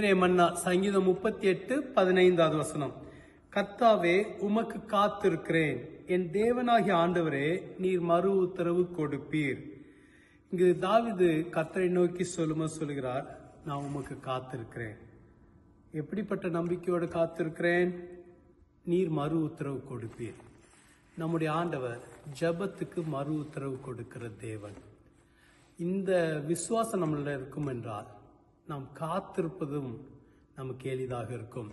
இன்றைய மன்னா சங்கீதம் முப்பத்தி எட்டு பதினைந்தாவது வசனம். கத்தாவே உமக்கு காத்திருக்கிறேன். என் தேவனாகிய ஆண்டவரே நீர் மறு உத்தரவு கொடுப்பீர். இங்கு தாவிது கத்தரை நோக்கி சொல்லும சொல்கிறார் நான் உமக்கு காத்திருக்கிறேன். எப்படிப்பட்ட நம்பிக்கையோடு காத்திருக்கிறேன்? நீர் மறு உத்தரவு கொடுப்பீர். நம்முடைய ஆண்டவர் ஜெபத்துக்கு மறு உத்தரவு கொடுக்கிற தேவன். இந்த விசுவாசம் நம்மளில் இருக்கும் என்றால் நாம் காத்திருப்பதும் நமக்கு எளிதாக இருக்கும்.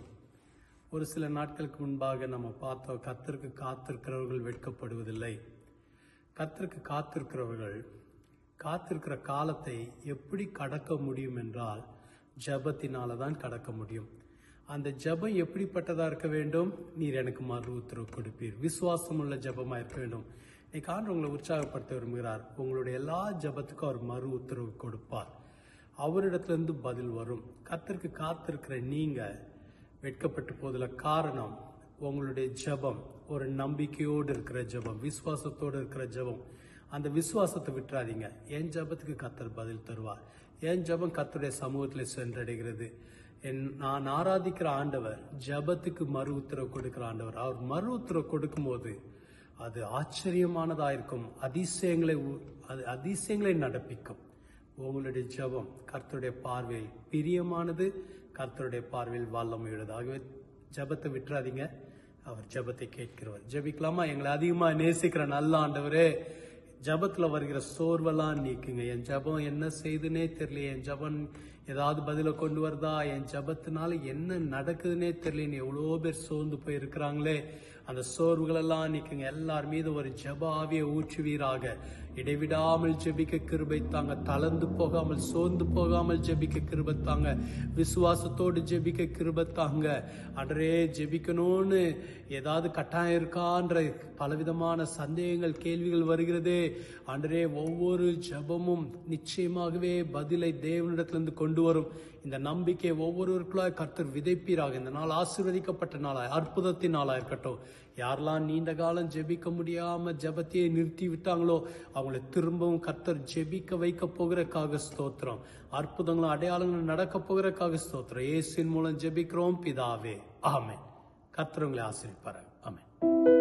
ஒரு சில நாட்களுக்கு முன்பாக நம்ம பார்த்தோம் கத்திற்கு காத்திருக்கிறவர்கள் வெட்கப்படுவதில்லை. கத்திற்கு காத்திருக்கிறவர்கள் காத்திருக்கிற காலத்தை எப்படி கடக்க முடியும் என்றால் ஜபத்தினால தான் கடக்க முடியும். அந்த ஜபம் எப்படிப்பட்டதாக இருக்க வேண்டும்? நீர் எனக்கு மறு உத்தரவு கொடுப்பீர். விசுவாசம் உள்ள ஜபமாக இருக்க வேண்டும். இன்னைக்கு ஆண்டு உங்களை உற்சாகப்படுத்த விரும்புகிறார். உங்களுடைய எல்லா ஜபத்துக்கும் அவர் மறு உத்தரவு கொடுப்பார். அவரிடத்திலிருந்து பதில் வரும். கத்திற்கு காத்திருக்கிற நீங்கள் வெட்கப்பட்டு போதில் காரணம் உங்களுடைய ஜெபம். ஒரு நம்பிக்கையோடு இருக்கிற ஜெபம். விசுவாசத்தோடு இருக்கிற ஜெபம். அந்த விசுவாசத்தை விட்டுறாதீங்க. என் ஜெபத்துக்கு கத்தர் பதில் தருவார். என் ஜெபம் கத்தருடைய சமூகத்தில் சென்றடைகிறது. என் நான் ஆராதிக்கிற ஆண்டவர் ஜெபத்துக்கு மறு உத்தரவு கொடுக்கிற ஆண்டவர். அவர் மறு உத்தரவு கொடுக்கும்போது அது ஆச்சரியமானதாக இருக்கும் அதிசயங்களை உ- அது அதிசயங்களை நடப்பிக்கும். உங்களுடைய ஜெபம் கர்த்தருடைய பார்வையில் பிரியமானது கர்த்தருடைய பார்வையில் வல்லமையுள்ளது ஆகவே ஜெபத்தை விட்டுறாதீங்க. அவர் ஜெபத்தை கேட்கிறவர். ஜெபிக்கலாமா? எங்களை அதிகமாக நேசிக்கிற நல்ல ஆண்டவரே. ஜபத்தில் வருகிற சோர்வெல்லாம் நீக்குங்க. என் ஜெபம் என்ன செய்துனே தெரியல. என் ஜபம் ஏதாவது பதில கொண்டு வருதா? என் ஜபத்தினால என்ன நடக்குதுன்னே தெரியலன்னு எவ்வளோ பேர் சோர்ந்து போய் இருக்கிறாங்களே அந்த சோர்வுகளெல்லாம் நீக்குங்க. எல்லார் மீது ஒரு ஜெப ஆவியை ஊற்றுவீராக. இடைவிடாமல் ஜெபிக்க கிருபை தாங்க. தளர்ந்து போகாமல் சோர்ந்து போகாமல் ஜெபிக்க கிருபை தாங்க. விசுவாசத்தோடு ஜெபிக்க கிருபை தாங்க. அன்றே ஜெபிக்கணும்னு ஏதாவது கட்டாயம் இருக்கான்ற பலவிதமான சந்தேகங்கள் கேள்விகள் வருகிறதே. ஆண்டரே ஒவ்வொரு ஜெபமும் நிச்சயமாகவே பதிலை தேவனிடத்திலிருந்து கொண்டு வரும். இந்த நம்பிக்கை ஒவ்வொருவருக்குள்ளாய் கர்த்தர் விதைப்பீராக. இந்த நாள் ஆசீர்வதிக்கப்பட்ட நாளாய் அற்புதத்தின் நாளா இருக்கட்டும். யாரெல்லாம் நீண்ட காலம் ஜெபிக்க முடியாம ஜெபத்தையே நிறுத்தி விட்டாங்களோ அவங்களை திரும்பவும் கர்த்தர் ஜெபிக்க வைக்க போகிறக்காக ஸ்தோத்திரம். அற்புதங்களும் அடையாளங்களும் நடக்க போகிறக்காக ஸ்தோத்திரம். ஏசின் மூலம் ஜெபிக்கிறோம் பிதாவே. ஆமே கர்த்தர் உங்களை ஆசீர்வதிப்பார்